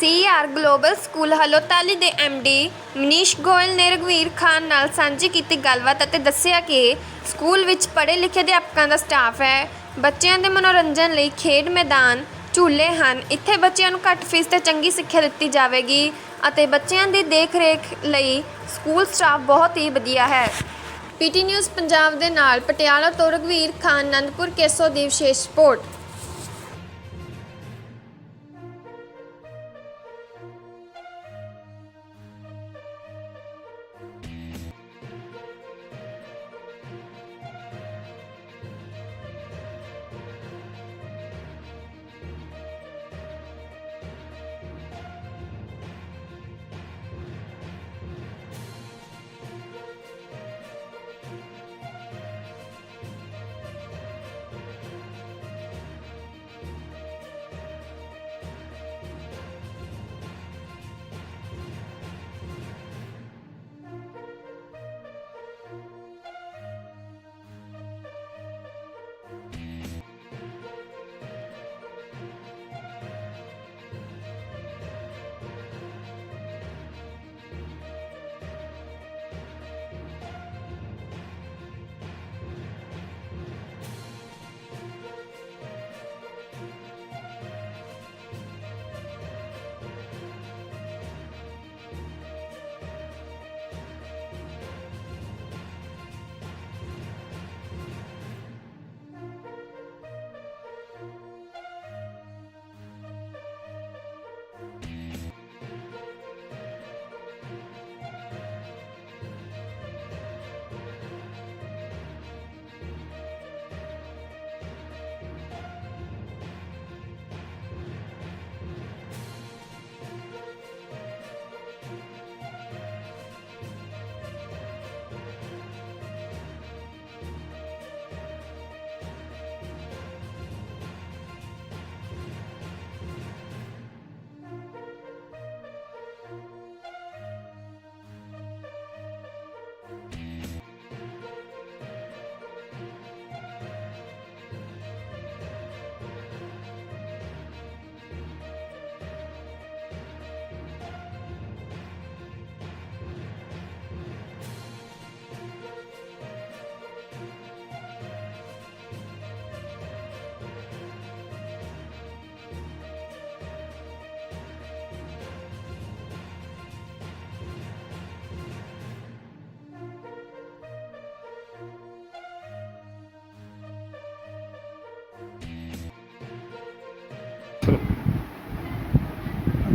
CR global school ਹਲੋਤਾਲੀ ਦੇ D Manish Goyal ਨੇ ਰਗਵੀਰ ਖਾਨ ਨਾਲ ਸਾਂਝੀ ਕੀਤੀ ਗੱਲਬਾਤ ਅਤੇ ਦੱਸਿਆ ਕਿ ਸਕੂਲ ਵਿੱਚ ਪੜ੍ਹੇ ਲਿਖੇ ਅਧਿਆਪਕਾਂ ਦਾ ਸਟਾਫ ਹੈ। ਬੱਚਿਆਂ ਦੇ ਮਨੋਰੰਜਨ ਲਈ ਖੇਡ ਮੈਦਾਨ, ਝੂਲੇ ਹਨ। ਇੱਥੇ ਬੱਚਿਆਂ ਨੂੰ ਘੱਟ ਫੀਸ ਤੇ ਚੰਗੀ ਸਿੱਖਿਆ ਦਿੱਤੀ ਜਾਵੇਗੀ ਅਤੇ ਬੱਚਿਆਂ ਦੀ ਦੇਖ-ਰੇਖ ਲਈ ਸਕੂਲ ਸਟਾਫ ਬਹੁਤ ਹੀ ਵਧੀਆ ਹੈ। ਪੀਟੀ ਨਿਊਜ਼ ਪੰਜਾਬ ਦੇ ਨਾਲ, ਪਟਿਆਲਾ ਤੋਂ ਰਗਵੀਰ ਖਾਨ, ਅਨੰਦਪੁਰ ਕੇਸੋ ਦੀ ਵਿਸ਼ੇਸ਼ ਰਿਪੋਰਟ।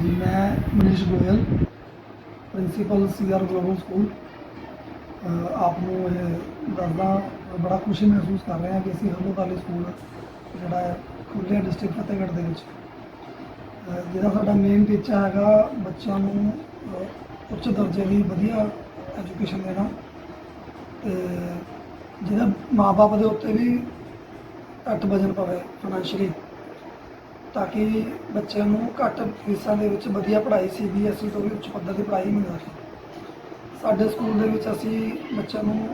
ਜੀ ਮੈਂ Manish Goyal, principal CR global school ਆਪ ਨੂੰ ਇਹ ਦੱਸਦਾ, ਬੜਾ ਖੁਸ਼ੀ ਮਹਿਸੂਸ ਕਰ ਰਹੇ ਹਾਂ ਕਿ ਅਸੀਂ ਹਰਮੋਤਾਲੀ ਸਕੂਲ, ਜਿਹੜਾ ਹੈ ਖੁੱਲ੍ਹਿਆ ਡਿਸਟ੍ਰਿਕਟ ਫਤਿਹਗੜ੍ਹ ਦੇ ਵਿੱਚ। ਜਿਹੜਾ ਸਾਡਾ ਮੇਨ ਟੀਚਾ ਹੈਗਾ, ਬੱਚਿਆਂ ਨੂੰ ਉੱਚ ਦਰਜੇ ਦੀ ਵਧੀਆ ਐਜੂਕੇਸ਼ਨ ਦੇਣਾ। ਤੇ ਜਿਹਦਾ ਮਾਪੇ ਦੇ ਉੱਤੇ ਵੀ ਘੱਟ ਵਜਨ ਪਵੇ ਫਾਈਨੈਂਸ਼ੀਅਲੀ ਤਾਂ ਕਿ ਬੱਚਿਆਂ ਨੂੰ ਘੱਟ ਫੀਸਾਂ ਦੇ ਵਿੱਚ ਵਧੀਆ ਪੜ੍ਹਾਈ ਸੀਬੀਐਸਈ ਤੋਂ ਵੀ ਉੱਚ ਪੱਧਰ ਦੀ ਪੜ੍ਹਾਈ ਮਿਲ ਸਕੇ। ਸਾਡੇ ਸਕੂਲ ਦੇ ਵਿੱਚ ਅਸੀਂ ਬੱਚਿਆਂ ਨੂੰ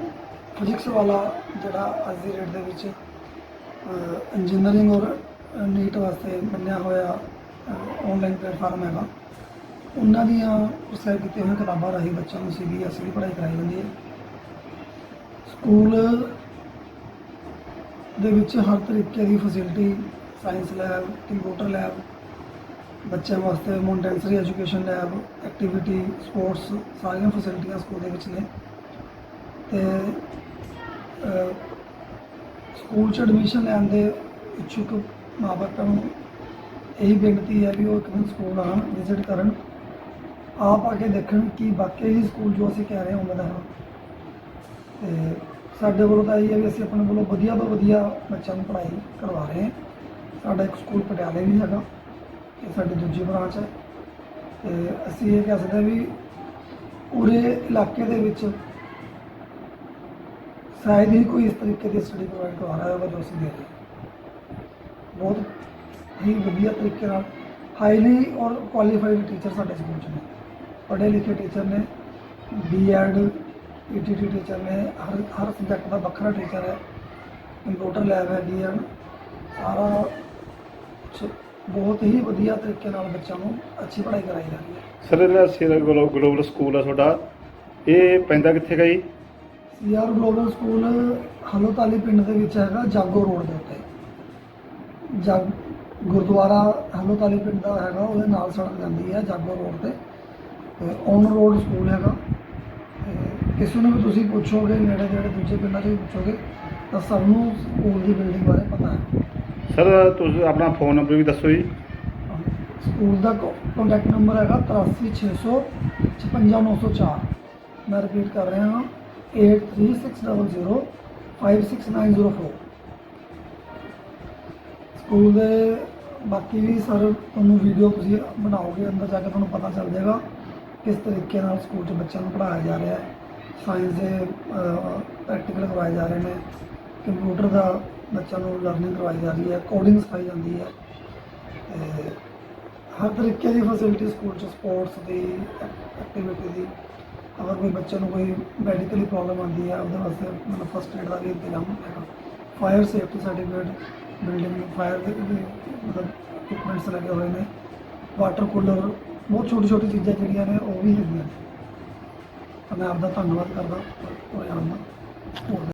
ਫਿਜ਼ਿਕਸ ਵਾਲਾ ਜਿਹੜਾ ਅੱਜ ਦੀ ਡੇਟ ਦੇ ਵਿੱਚ ਇੰਜੀਨੀਅਰਿੰਗ ਔਰ ਨੀਟ ਵਾਸਤੇ ਮੰਨਿਆ ਹੋਇਆ ਆਨਲਾਈਨ ਪਲੇਟਫਾਰਮ ਹੈਗਾ। ਉਹਨਾਂ ਦੀਆਂ ਪ੍ਰੋਸਾਈਡ ਕੀਤੀਆਂ ਹੋਈਆਂ ਕਿਤਾਬਾਂ ਰਾਹੀਂ ਬੱਚਿਆਂ ਨੂੰ ਸੀਬੀਐਸਈ ਦੀ ਪੜ੍ਹਾਈ ਕਰਾਈ ਜਾਂਦੀ ਹੈ। ਸਕੂਲ ਦੇ ਵਿੱਚ ਹਰ ਤਰੀਕੇ ਦੀ facility science lab, computer lab, ਬੱਚਿਆਂ ਵਾਸਤੇ montessori education lab, activity, sports, ਸਾਰੀਆਂ ਫੈਸਿਲਿਟੀਆਂ ਸਕੂਲ ਦੇ ਵਿੱਚ ਨੇ। ਤੇ ਸਕੂਲ 'ਚ ਐਡਮਿਸ਼ਨ ਲੈਣ ਦੇ ਇੱਛੁਕ ਮਾਪਿਆਂ ਨੂੰ ਇਹੀ ਬੇਨਤੀ ਹੈ ਵੀ ਉਹ ਇੱਕ ਦਿਨ ਸਕੂਲ ਆਉਣ ਵਿਜ਼ਿਟ ਕਰਨ। ਆਪ ਆ ਕੇ ਦੇਖਣ ਕਿ ਵਾਕਈ ਹੀ ਸਕੂਲ ਜੋ ਅਸੀਂ ਕਹਿ ਰਹੇ ਹਾਂ ਉਹਨਾਂ ਦਾ ਹੈ। ਤੇ ਸਾਡੇ ਵੱਲੋਂ ਤਾਂ ਇਹ ਹੈ ਵੀ ਅਸੀਂ ਆਪਣੇ ਵੱਲੋਂ ਵਧੀਆ ਤੋਂ ਵਧੀਆ ਬੱਚਿਆਂ ਨੂੰ ਪੜ੍ਹਾਈ ਕਰਵਾ ਰਹੇ ਹਾਂ। ਸਾਡਾ ਇੱਕ ਸਕੂਲ ਪਟਿਆਲੇ ਵੀ ਹੈਗਾ, ਇਹ ਸਾਡੀ ਦੂਜੀ ਬ੍ਰਾਂਚ ਹੈ। ਤੇ ਅਸੀਂ ਇਹ ਕਹਿ ਸਕਦੇ ਹਾਂ ਵੀ ਪੂਰੇ ਇਲਾਕੇ ਦੇ ਵਿੱਚ ਸ਼ਾਇਦ ਹੀ ਕੋਈ ਇਸ ਤਰੀਕੇ ਦੀ ਸਟੱਡੀ ਪ੍ਰੋਵਾਈਡ ਕਰਵਾ ਰਿਹਾ ਹੋਵੇ ਜੋ ਅਸੀਂ ਦੇ ਰਹੇ ਬਹੁਤ ਹੀ ਵਧੀਆ ਤਰੀਕੇ ਨਾਲ ਹਾਈਲੀ ਔਰ ਕੁਆਲੀਫਾਈਡ ਟੀਚਰ ਸਾਡੇ ਸਕੂਲ 'ਚ ਨੇ। ਪੜ੍ਹੇ ਲਿਖੇ ਟੀਚਰ ਨੇ ਬੀਐਡ ਈਟੀਟੀ ਟੀਚਰ ਨੇ, ਹਰ ਹਰ ਸਬਜੈਕਟ ਦਾ ਵੱਖਰਾ ਟੀਚਰ ਹੈ। ਕੰਪਿਊਟਰ ਲੈਬ ਹੈ ਡੀਐਡ ਸਾਰਾ ਬਹੁਤ ਹੀ ਵਧੀਆ ਤਰੀਕੇ ਨਾਲ ਬੱਚਿਆਂ ਨੂੰ ਅੱਛੀ ਪੜ੍ਹਾਈ ਕਰਾਈ ਜਾ ਰਹੀ ਹੈ। ਸਰ ਜਿਹੜਾ ਸਿਰ ਗਲੋਬਲ ਸਕੂਲ ਆ ਤੁਹਾਡਾ। ਇਹ ਪੈਂਦਾ ਕਿੱਥੇ ਗਾ ਜੀ? ਸੀਆਰ ਗਲੋਬਲ ਸਕੂਲ ਹਲੋਤਾਲੀ ਪਿੰਡ ਦੇ ਵਿੱਚ ਹੈਗਾ ਜਾਗੋ ਰੋਡ ਦੇ ਉੱਤੇ। ਜਗ ਗੁਰਦੁਆਰਾ ਹਲੋਤਾਲੀ ਪਿੰਡ ਦਾ ਹੈਗਾ ਉਹਦੇ ਨਾਲ ਸੜਕ ਜਾਂਦੀ ਹੈ ਜਾਗੋ ਰੋਡ ਤੇ। ਔਨ ਰੋਡ ਸਕੂਲ ਹੈਗਾ। ਤੇ ਕਿਸੇ ਨੂੰ ਵੀ ਤੁਸੀਂ ਪੁੱਛੋਗੇ ਨੇੜੇ ਨੇੜੇ ਦੂਜੇ ਪਿੰਡਾਂ 'ਚ ਵੀ ਪੁੱਛੋਗੇ ਤਾਂ ਸਭ ਨੂੰ ਸਕੂਲ ਦੀ ਬਿਲਡਿੰਗ ਬਾਰੇ ਪਤਾ ਹੈ। ਸਰ ਤੁਸੀਂ ਆਪਣਾ ਫੋਨ ਨੰਬਰ ਵੀ ਦੱਸੋ ਜੀ। ਸਕੂਲ ਦਾ ਕੰਟੈਕਟ ਨੰਬਰ ਹੈਗਾ 83600 56904 ਮੈਂ ਰਿਪੀਟ ਕਰ ਰਿਹਾ ਹਾਂ 83600 56904 ਸਕੂਲ ਦੇ ਬਾਕੀ ਵੀ ਸਰ ਤੁਹਾਨੂੰ ਵੀਡੀਓ ਤੁਸੀਂ ਬਣਾਓਗੇ, ਅੰਦਰ ਜਾ ਕੇ ਤੁਹਾਨੂੰ ਪਤਾ ਚੱਲ ਜਾਏਗਾ ਕਿਸ ਤਰੀਕੇ ਨਾਲ ਸਕੂਲ 'ਚ ਬੱਚਿਆਂ ਨੂੰ ਪੜ੍ਹਾਇਆ ਜਾ ਰਿਹਾ ਹੈ। ਸਾਇੰਸ ਦੇ ਪ੍ਰੈਕਟੀਕਲ ਕਰਵਾਏ ਜਾ ਰਹੇ ਨੇ। ਕੰਪਿਊਟਰ ਦਾ ਬੱਚਿਆਂ ਨੂੰ ਲਰਨਿੰਗ ਕਰਵਾਈ ਜਾ ਰਹੀ ਹੈ ਕੋਡਿੰਗ ਸਿਖਾਈ ਜਾਂਦੀ ਹੈ। ਤੇ ਹਰ ਤਰੀਕੇ ਦੀ ਫੈਸਿਲਿਟੀ ਸਕੂਲ 'ਚ ਸਪੋਰਟਸ ਦੀ ਐਕਟੀਵਿਟੀ ਦੀ। ਅਗਰ ਕੋਈ ਬੱਚੇ ਨੂੰ ਕੋਈ ਮੈਡੀਕਲੀ ਪ੍ਰੋਬਲਮ ਆਉਂਦੀ ਹੈ, ਉਹਦੇ ਵਾਸਤੇ ਮਤਲਬ ਫਸਟ ਏਡ ਦਾ ਵੀ ਇੰਤਜ਼ਾਮ ਹੈਗਾ। Fire safety certificate building fire ਦੇ ਮਤਲਬ ਇਕਵਿਪਮੈਂਟਸ ਲੱਗੇ ਹੋਏ ਨੇ। ਵਾਟਰ ਕੂਲਰ ਬਹੁਤ ਛੋਟੀ ਛੋਟੀ ਚੀਜ਼ਾਂ ਜਿਹੜੀਆਂ ਨੇ, ਉਹ ਵੀ ਹੈਗੀਆਂ ਨੇ। ਤਾਂ ਮੈਂ ਆਪਦਾ ਧੰਨਵਾਦ ਕਰਦਾ। ਹੋਇਆ ਹਾਂ